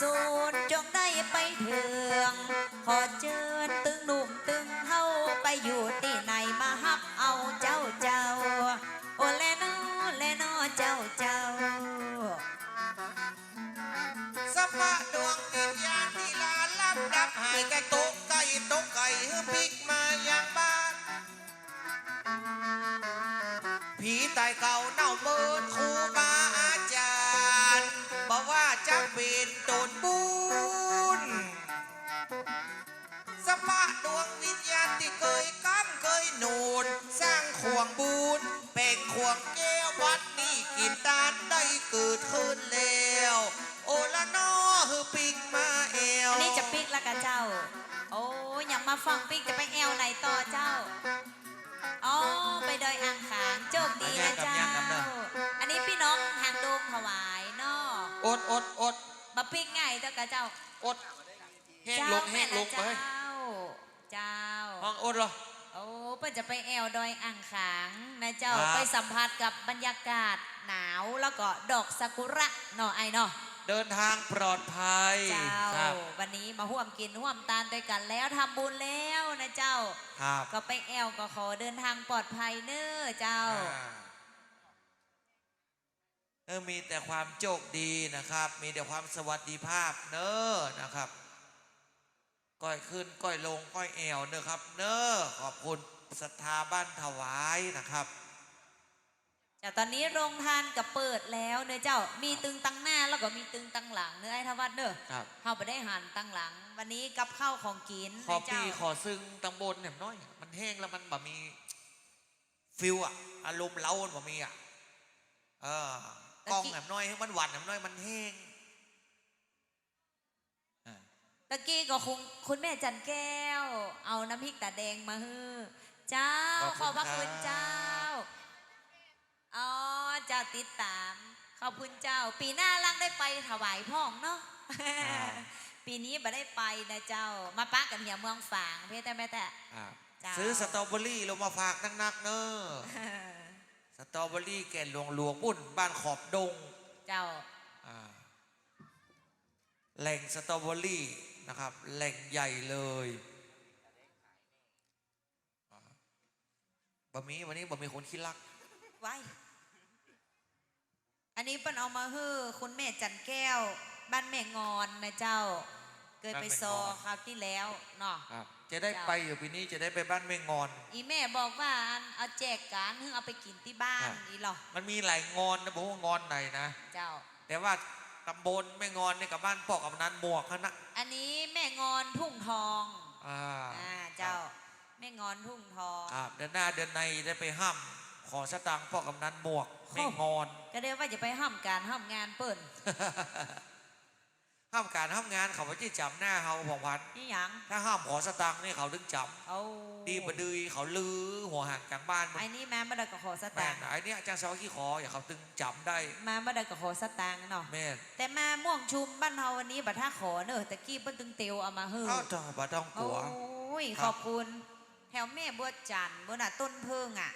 สูนจงได้ไปเถืองขอเชิญตึงหนุ่มตึงเฮาไปอยู่ที่ไหนมาฮับเอาเจ้าเจ้า โอเลโนเลโนเจ้าเจ้าสมะดวงวิญญาณที่ลาลับดับหายไก่ตกไก่ตกไก่ฮือพิกมาอย่างบ้าน ผีตายเก่าเน่าเมินครูบาอาจารย์บอกว่าจะเป็ ง่ายเจ้ากับเจ้า อดแห้งเจ้าลงแห้แม่งลละงไปเจ้า เจ้า ห้องอดเหรอ โอ้เพื่อจะไปแอวดอยอ่างขางนะเจ้าครับ ไปสัมผัสกับบรรยากาศหนาวแล้วก็ดอกซากุระเนาะไอเนาะ เดินทางปลอดภัยเจ้า ครับวันนี้มาห่วมกินห่วมตานด้วยกันแล้วทำบุญแล้วนะเจ้า ครับก็ไปแอวก็ขอเดินทางปลอดภัยเน้อเจ้า อ่าเออมีแต่ความโชคดีนะครับ มีแต่ความสวัสดิภาพเนอะนะครับ ก้อยขึ้นก้อยลงก้อยแอวเนอะครับ เนอะขอบคุณศรัทธาบ้านถวายนะครับแต่ตอนนี้โรงทานก็เปิดแล้วเนอะเจ้ามีตึงตั้งหน้าแล้วก็มีตึงตั้งหลังเนอะไอ้ทวัดเนอะครับเข้าไปได้หันตั้งหลัง วันนี้กับข้าวของกินขอนะปีเจ้าขอซึ่งตำบลเนี่ยน้อย มันแห้งแล้วมันแบบมีฟิลอะอารมณ์เล้ามันบ่มีอะเออ กล้องแหมน้อยให้มันหวานแหมน้อยมันแห้งอ่าตะกี้ก็คงคุณแม่จันแก้ว เอาน้ำพริกตาแดงมาฮือเจ้าขอบพระคุณเจ้าอ๋อเจ้าติดตาม ขอบคุณเจ้า ปีหน้าลังได้ไปถวายพ่องเนาะปีนี้บ่ได้ไปนะเจ้า มาปะกันอย่าเมืองฝางเพ่แต่แม่แต่อ่าจ้าซื้อสตรอเบอรี่ลงมาฝากนักๆเนอะส ตรอเบอรี่แก่นหลวงหลวงปุ่นบ้านขอบดง เจ้า อ่า แหล่งสตรอเบอรี่นะครับ แหล่งใหญ่เลยอ่าบะหมี่วันนี้บะหมี่คนขี้รัก ไว้ อันนี้เปิ้นเอามาฮือคุณแม่จันแก้ว บ้านแม่งอนนะเจ้า เกิดไปซอคราวที่แล้วเนาะครับ จะได้ไปอยู่ปีนี้จะได้ไปบ้านแม่งอน อีแม่บอกว่าอันเอาแจกการเพื่อเอาไปกินที่บ้านครับอีหรอมันมีหลายงอนนะบอกว่างอนไหนนะ เจ้า แต่ว่าตำบลแม่งอนเนี่ยกับบ้านปอกกับนันหมวกเขานะอันนี้แม่งอนทุ่งทองอ่าอ่าเจ้าแม่งอนทุ่งทองครับเดือนหน้าเดือนในได้ไปห้ามขอสตังค์ปอกกับนันหมวกแม่งอน ก็เรียกว่าจะไปห้ามการห้ามงานเปิ่น ห้ามการห้ามงานเขาไม่ได้จำหน้าเขาผ่องพันนี่หยังถ้าห้ามขอสตังค์นี่เขาดึงจเอาำดีบดือเขาลือหัวห่างกลางบ้านมันไอ้นี่แม่มาได้กับขอสแม่ตางนค์ไอ้เนี่ยจ้างสาวขี้ขออย่าเขาตึงจำได้มามาได้กับขอสตางค์เนาะแม่นแต่มาม่วงชุมบ้านเฮาวันนี้บัดท่าขอเนอะตะกี้เปิ้นตึงเตียวเอามาเฮ้อเอ้าจ้าบ่ต้องกโอ้ลัวยขอบคุณแถวแม่บัวจันทร์บนน่ะต้นเพิงอะ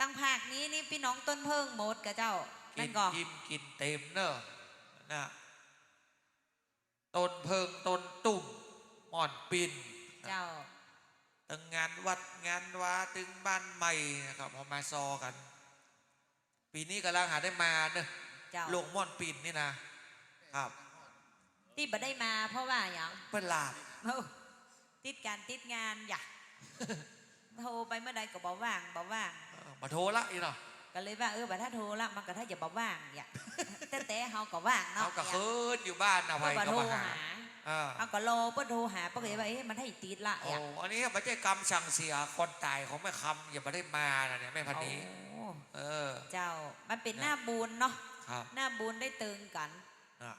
ตั้งภาคนี้นี่พี่น้องต้นเพิงหมดกับเจ้ากินั่นนก็ยิ้มกินเต็มเนอะนะ ต้นเพิงต้นตุ่มหม่อนปินเจ้าตึงงานวัดงานวาตึงบ้านใหม่นะครับเอามาซอกัน ปีนี้กำลังหาได้มาเนอะเจ้าลงม่อนปินนี่นะครับที่บ่ได้มาเพราะว่าอย่างเปิ้นลาบเอ้าติดการติดงานอย่าโทรไปเมื่อใดก็บอกว่างบอกว่างเออมาโทรละอีเนาะก็เลยว่าเออบัดถ้าโทรละมันก็ถ้าอย่าบอกว่างอย่า แต่แต่เฮาก็ว่างเนาะเขาก็เคินอยู่บ้านนะเพื่ไว้อบ่ก็โทรมาหาหาอ่าเอาก็รอเพื่อโทรหาเพื่อว่าเอ๊ะมันให้ติดละโอ้อย่าอันนี้ไม่ใช่กรรมสั่งเสียคนตายของแม่คำอย่ามาได้มานะเนี่ยแม่พันนี้โอ้เออ เจ้ามันเป็นหน้าบุญเนาะครับหน้าบุญได้เติงกันนะ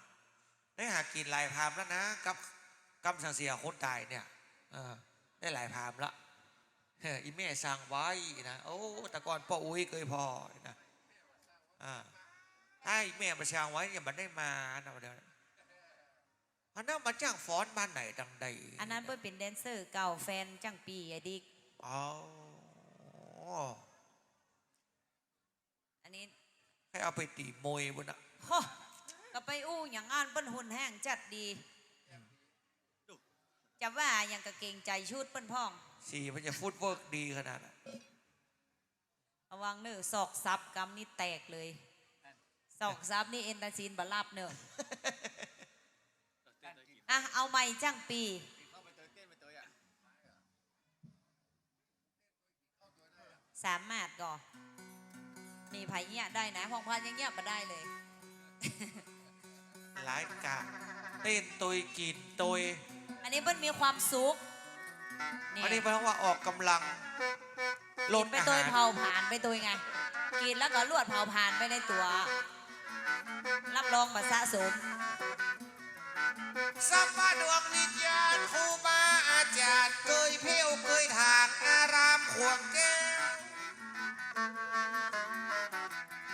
ได้หากินหลายพามแล้วนะกับกรรมสั่งเสียคนตายเนี่ยเออได้หลายพามละเฮ้ยอีแม่สั่งไว้นะโอ้แต่ก่อนพ่ออุ้ยเคยพอนะอ่า ถ้าอีแม่มาสั่งไว้อย่ามาได้มานะเดี๋ยวอันนั้นมาจ้างฟ้อนบ้านไหนดังใดอันนั้นเพื่อเป็นแดนเซอร์เก่าแฟนจังปีไอ้ดิกอ๋ออันนี้ให้เอาไปตีมวยบนน่ะโอ้ก็ไปอู้อย่างอ่านเปิ้นหุ่นแห้งจัดดี จะว่าอย่างกะเกรงใจชุดเปิ้นพ่องสีมันจะฟุตเวิร์กดีขนาดนั้นระวังเนอะศอกซับกำนี่แตกเลย ศอกซับนี่เอ็นตาซีนบลาบเนอะอะเอาใหม่จ้างปีสามารถก่อนี่ไผ่เงี้ยได้นะห้องพันยังเงี้ยมาได้เลยหลายกะเต้นตุยกินตุยอันนี้เปิ้นมีความสุขนี่อันนี้แปลว่าออกกำลังลกิดนไปอาตัวหารเผาผ่านไปตัวไงกินแล้วก็ลวดเผาผ่านไปในตัว รับรองมาสะสมสัมมาดวงวิญญาณครูบาอาจารย์เคยเพี้ยวเคยทางอารามขวงแก้ว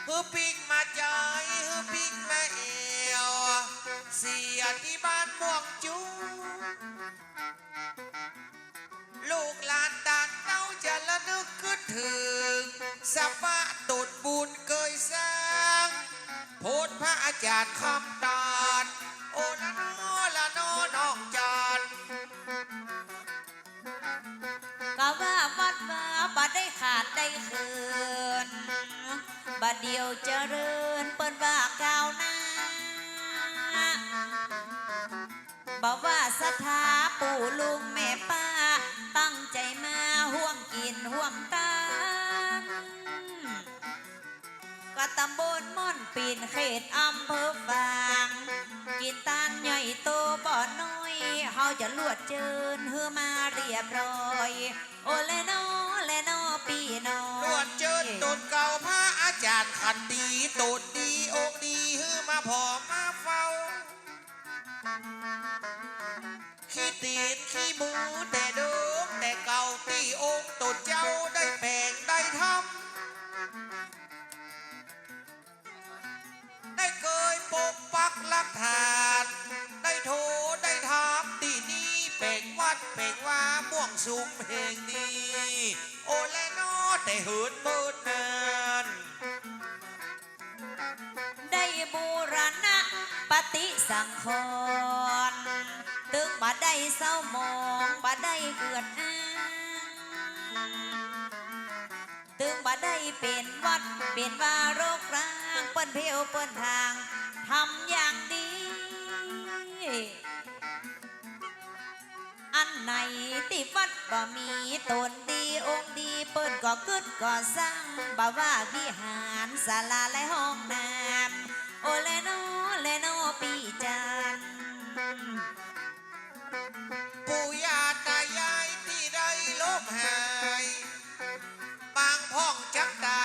ฮือปิกมาใจฮือปิกมาเอวเสียที่บ้านม่วงจูลูกหลานต่างเต้าจะละนึกขึ้นถึงสัพาจารย์คำตาด โอละนอละนอน้องจานก็ว่าวัดว่าบัดได้ขาดได้คืนบัดเดียวเจริญเปิ้นว่าก้าวหน้าบอกว่าศรัทธาปู่ลุงแม่ป้า ตั้งใจมาห่วมกินห่วมตัง ก็ตำบลม่อนปีนเขตอำเภอฟาง กินตานใหญ่โตบ่อน้อยเฮาจะลวดเจินเฮือมาเรียบร้อย โอเลโนเลโนปีนอยนวดเจิดตนเก่าพระอาจารย์ขันดีตนดีองค์ดีฮือมาพอมาเฝ้า ขี้ตีนขี้หมูแต่เดิมแต่เก่าที่องค์ตนเจ้าได้แบ่งได้ทำ ลักฐาน ได้โทรได้ถามที่นี่เป่งวัดเป่งว่าม่วงสุมแห่งนี้ โอแลนอแต่เหินเมินนานได้บูรณะปฏิสังขรณ์ตึงบ่ได้เศร้ามองบ่ได้เกิดอ้างตึงบ่ได้เป็นวัดเป็นว่าโรคร้างเปิ้นเพวเปิ้นทาง ทำอย่างดี อันไหนที่วัดบ่มีตนดีองค์ดีเปิ้นก็กึดก็สร้างบ่ว่าวิหารศาลาและห้องน้ำโอเลโนเลโนปีจันปู่ย่าตายายที่ได้ลบหาย บางพ้องจักตา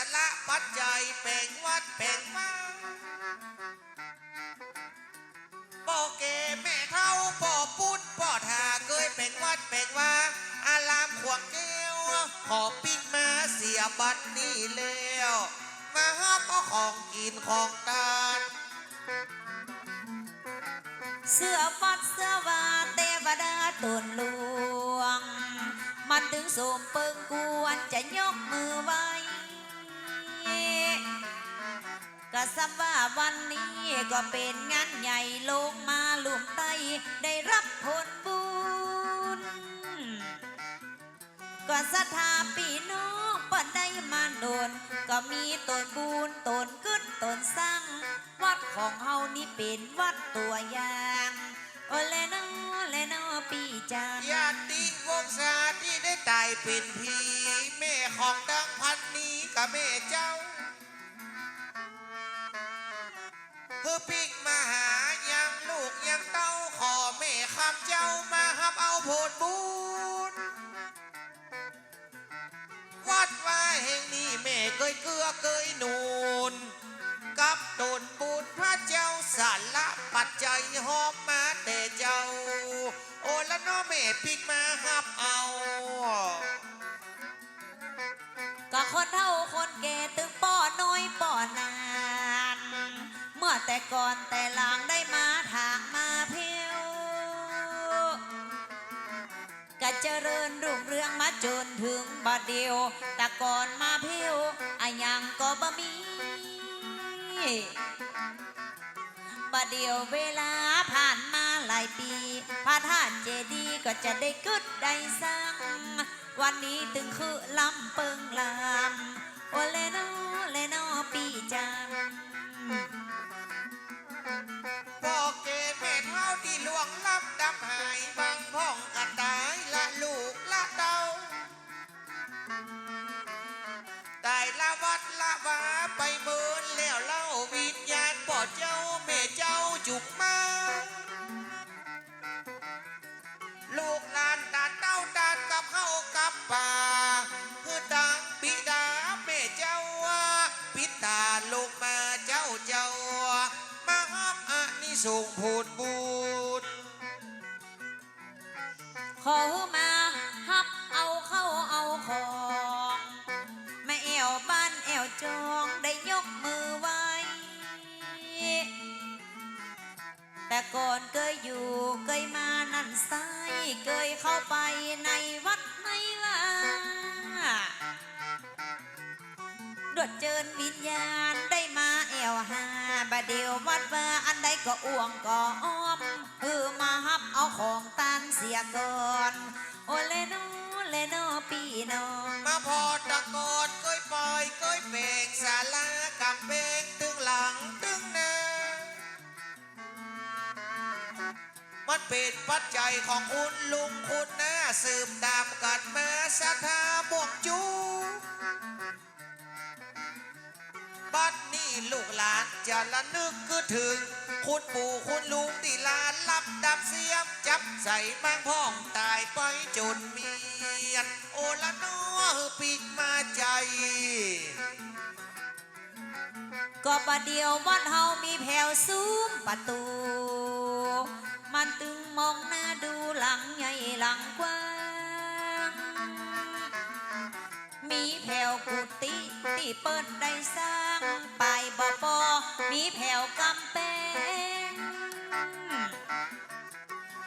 ร้างสาระปัจจัยเป่งวัดเป่งมาพ่อเกแม่เท่าพ่อปุ้นพ่อทาเคยเป่งวัดเป่งว่า อารามขวงแก้วขอปิ้งมาเสียบัตรนี่แล้ว มาหาพ่อของกินของตานเสื้อวัดเสื้อวาเทวดาตนหลวง มันถึงสมเปิงกวนจะยกมือไหว้ ก็ซ้ำว่าวันนี้ก็เป็นงานใหญ่ลงมาลุมไตได้รับผลบุญก็ศรัทธาพี่น้องปิดได้มาโดน ก็มีตนบุญตนกึศตนสร้าง วัดของเฮานี่เป็นวัดตัวอย่างโอเลโนเลโนปีจันญาติวงศาที่ได้ตายเป็นพีแม่ของดังพันนี้กับแม่เจ้า เพื่อปิกมาหายังลูกยังเต้าขอแม่คำเจ้ามาฮับเอาผลบุญ วัดว่าแห่งนี้แม่เคยเกลือเคยนูน กับตนบุญพระเจ้าสารละปัจจัยหอมมาแต่เจ้า โอละน้อแม่ปิกมาฮับเอา ก็คนเท่าคนแก่ตึงป้อน้อยป้อนา แต่ก่อนแต่หลังได้มาทางมาเพียวกะเจริญรุ่งเรืองมาจนถึงบัดเดียว แต่ก่อนมาเพียวอะยังก็บ่มีบัดเดียวเวลาผ่านมาหลายปีพระธาตุเจดีย์ก็จะได้กึดได้สร้างวันนี้ถึงคือลำเปิงลำโอเลโนเลโนปีจัง ละวัดละวาไปเมินแล้วเล่าวิญญาณป่อเจ้าแม่เจ้าจุกมา ลูกหลานตาเต้าตานกับเข้ากับป่าคือดังบิดาแม่เจ้าปิดตาลูกมาเจ้าเจ้ามาห้ามอานิสงส์พูนบุญขอมา ก่อนเคยอยู่เคยมานั่นไซเคยเข้าไปในวัดในว่าดวดเจิญวิญญาณได้มาแอวหาบาเดียววัดว่าอันใดก็อ่วงก็อ้อมคือมาฮับเอาของตานเสียก่อน โอเลโนเลโนปีนอมาพอตะกอนก้อยปล่อยก้อยเป่งสาลากำเป่งตึงหลังตึงหน้า มันเป็นปัจจัยของคุณลุงคุณนะสืบตามกันมาศรัทธาบวกจูบัดนี้ลูกหลานจะละนึกคือถึง คุณปู่คุณลุงที่ลานรับดับเสียมจับใส่แมงพ่องตายไปจนเมียนโอละน้อปีกมาใจ ก็ประเดียววัดเฮามีแผวซุ้มประตู มันตึงมองหน้าดูหลังใหญ่หลังกว้าง มีแผ่วกุฏิที่เปิดได้สร้างไปบ่อปอมีแผ่วกำแพง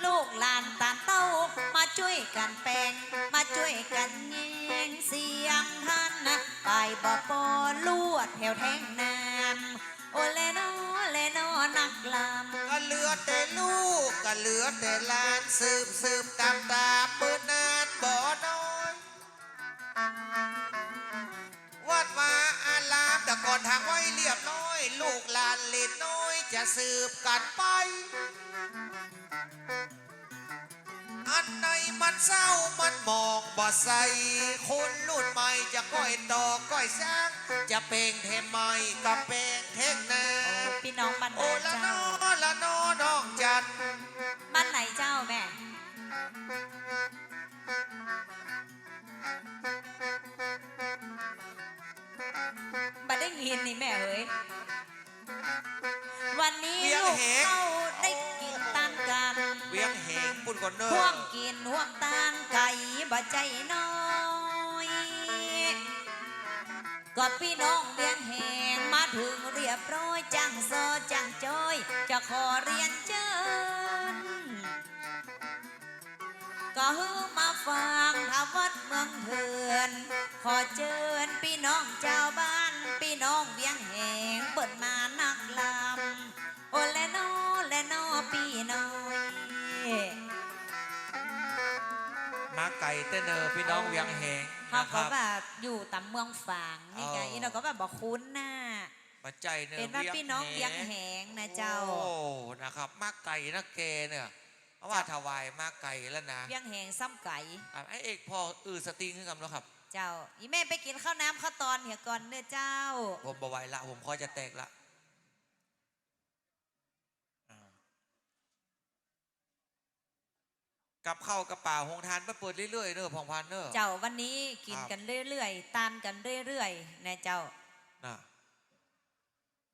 ลูกหลานตานเต้ามาช่วยกันแปลง มาช่วยกันแยงเสียงท่านนะไปบ่อปอลวดแผ่วแทงน้ำโอเลโนโอเลโนนักลำ ลือแต่ลูกก็เหลือแต่หลานสืบสืบตามตามเปิดนานบ่อน้อย วัดวาอารามแต่ก่อนทางไว้เรียบน้อย ลูกหลานเล็ดน้อยจะสืบกันไป อันไหนมันเศร้ามันมองบ่ใสคนรุ่นใหม่จะก้อยต่อก้อยสร้าง จะเป่งเทมใหม่กับเป่งเทงนาพี่น้องบ้านไหโอนละนเจ้าอละนอน้องจันบ้านไหนเจ้าแม่บัดได้ยินนี่แม่เอ้ยวันนี้เวียงลูกเหงเข้า ก่อนเนอห่วงกินห่วงตานไก่บ่ใจน้อยก็พี่น้องเวียงแหงมาถึงเรียบร้อยจังโซจังจอย จะขอเรียนเชิญก็ฮือมาฟังทวัดเมืองเถื่อน ขอเชิญพี่น้องเจ้า พี่น้องเวียงเหงเขานะคก็รับ แบบอยู่ตามเมืองฝางนี่ไงอ๋ออีเราก็แบบบอกคุ้นหน้ามาใจเนอเป็นว่าพี่น้องเวียงแหงนะเจ้า โอ้นะครับมาไก่นะเกเนี่ยเพราะว่าถวายมาไก่แล้วนะเวียงแหงซ้ำไก่ อะไอเอกพออือสติงขึ้นกันแล้วครับ เจ้า อีแม่ไปกินข้าวน้ำข้าวตอนเหี่ยก่อนเนื้อเจ้า ผมบไหวละผมคอจะแตกละอ่า กับข้าวกับป่าหงทานมาเปิดเรื่อยๆเนอะพองพันเนอะเจ้าวันนี้กินครับกันเรื่อยๆตานกันเรื่อยๆนะเจ้านะ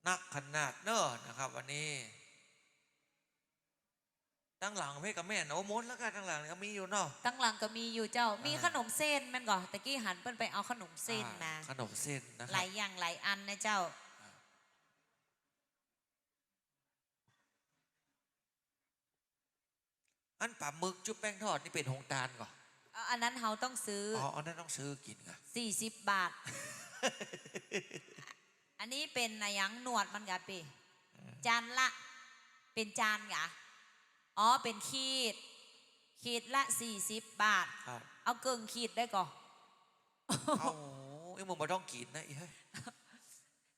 นักขนาดเนอะนะครับ วันนี้ตั้งหลังเพ่กับแม่นโอ้มดแล้วกันตั้งหลังก็มีอยู่เนาะตั้งหลังก็มีอยู่เจ้า มีอ่าขนมเส้นแมันก่อนตะกี้หันเปิ้นไปเอาขนมเส้นมาอ่ขนมเส้นนะคหรัลาบยอย่างหลายอันนะเจ้า อันปลาหมึกจุ๊บแป้งทอดนี่เป็นหงตาลก่อนเอเอาอันนั้นเราต้องซื้ออ๋ออันนั้นต้องซื้อกินไงสี่สิบบาท อันนี้เป็นอะไรหยังหนวดมันกะปีจานละ เป็นจานกะอ๋อเป็นขีด ขีดละสี่สิบบาทครับเอาเกิงขีดได้ก่อนเอ้าไอ้มึงมาต้องกินนะไอ้เฮ้ย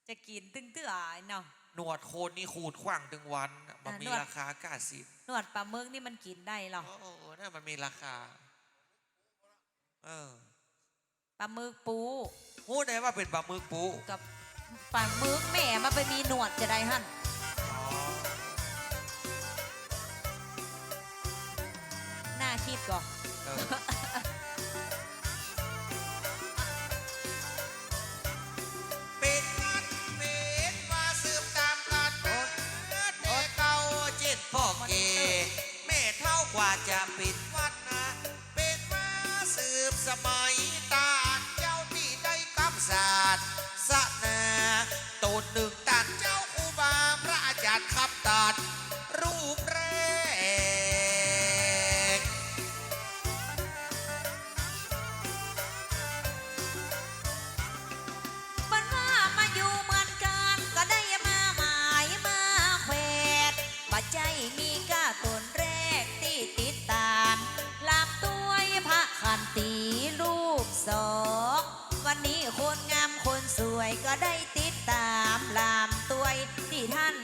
จะกินตึงเตื้อไอ้เนาะ หนวดโคนนี่ขูดขว้างถึงวันน่ะมันอ่ามีหนวดราคากล้าสิบหนวดปลาหมึกนี่มันกินได้หรอโอ้โหนั่นมันมีราคา เออปลาหมึกปูพูดได้ว่าเป็นปลาหมึกปูกับปลาหมึกแหม่มาไปมีหนวดจะได้หั่นอ๋อหน้าคิดก่อน จะ นี้คนงามคนสวยก็ได้ติดตามลามตัวที่ท่าน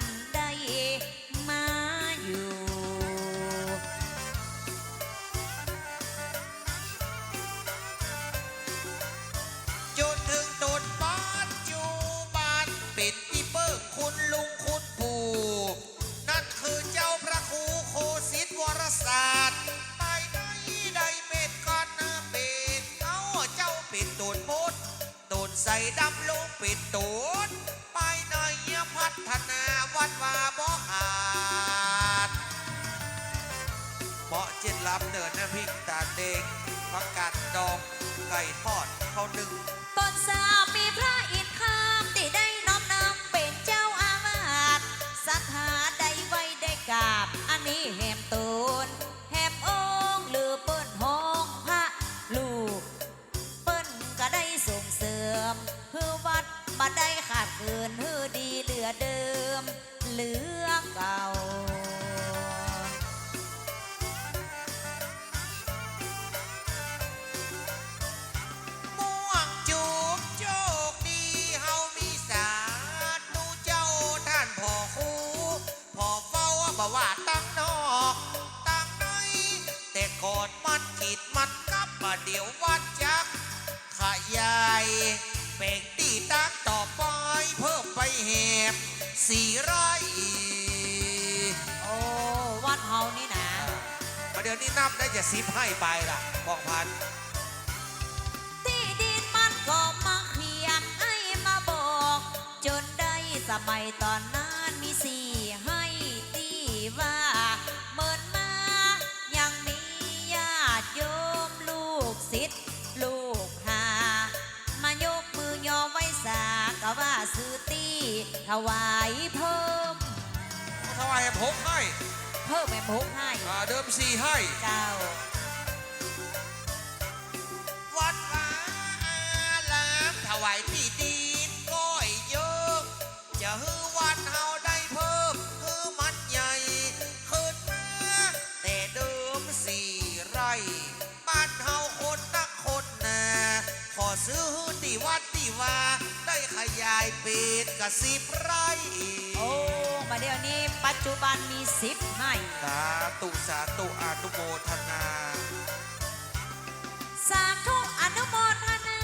เจ็ดลับเดินน้ำพริกตาเด็กผักกาดดองไก่ทอดข้าวหนึ่งต้นสาวมีพระ ว่าตั้งนอกตั้งในแต่ก่อนมันขีดมันกับมาเดี๋ยววัดจักขยายเป่งตีตั้งต่อไปเพิ่มไปแหบสี่ไร่โอ้วัดเฮานี่นะประเดี๋ยวนี้นับได้จะสิบให้ไปล่ะบอกพันที่ดินมันก็มาเขียนให้มาบอก จนได้สมัยตอนนั้น ถวายเพิ่ม ถวายพกให้เพิ่มแม่พุกให้อ่าเดิมสี่ให้ เจ้า วัดวาอารามถวายที่ดินก้อยเยอะจะฮือวัดเฮาได้เพิ่มฮือมันใหญ่ขึ้นมาแต่เดิมสี่ไร่บ้านเฮาคนนักคนนาขอซื้อฮือที่วัดที่ว่าได้ ขยายเป็ดกับสิบไร่โอ้มาเดี๋ยวนี้ปัจจุบันมีสิบให้สาตุสาตุอนุโมทนา สาธุอนุโมทนา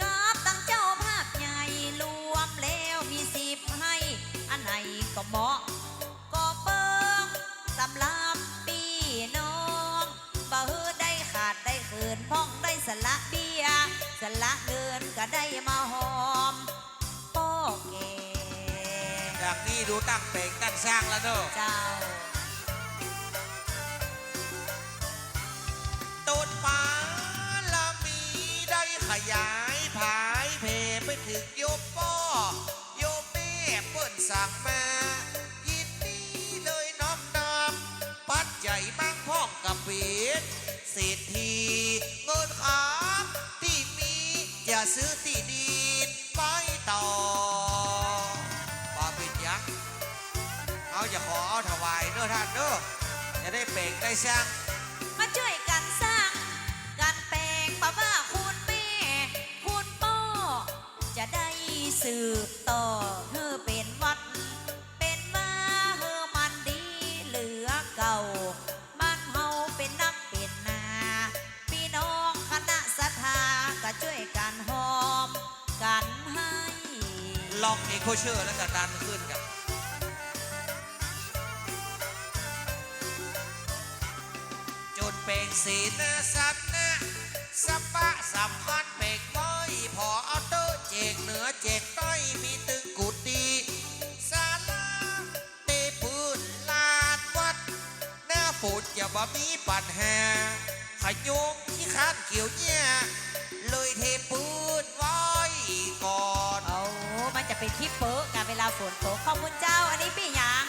กับตั้งเจ้าภาพใหญ่รวมแล้วมีสิบให้ อันไหนก็เหมาะ ก็เปิงสำหรับพี่น้องบ่ฮือได้ขาดได้คืนพ้องได้สละเบี้ยสละเงินก็ได้มาหอ จากนี้ดูตั้งเป่งตั้งสร้างแล้วเนอะเจ้าต้นฟ้าละมีได้ขยายผายเพไปถึงโยมพ่อโยมแม่เปิ้นสั่งมา ได้เป่งได้สร้าง มาช่วยกันสร้างกันแปลงป้าบ้าคุณแม่คุณพ่อจะได้สืบต่อเธอเป็นวัด เป็นมาเฮอมันดีเหลือเก่า บ้านเฮาเป็นนักเป็นนาพี่น้องคณะศรัทธาก็ช่วยกันหอม กันให้ ลองเอโคเชอร์แล้วก็ดันขึ้นกัน สีลนาสับนะสัปปะสัมพันเบกน้อย พอเอาเตอร์เจกเหนือเจกต้อยมีตึงกุดีสาลาเตปืนลานวัด หน้าฝนอย่าบ่มีปัดแห่ขยุงที่ข้านเกี่ยวเนี่ยเลยเทปืนไว้ก่อน โอ้มันจะเป็นที่เป๊ะกันเวลาฝนตกขอบคุณเจ้า อันนี้พี่หยาง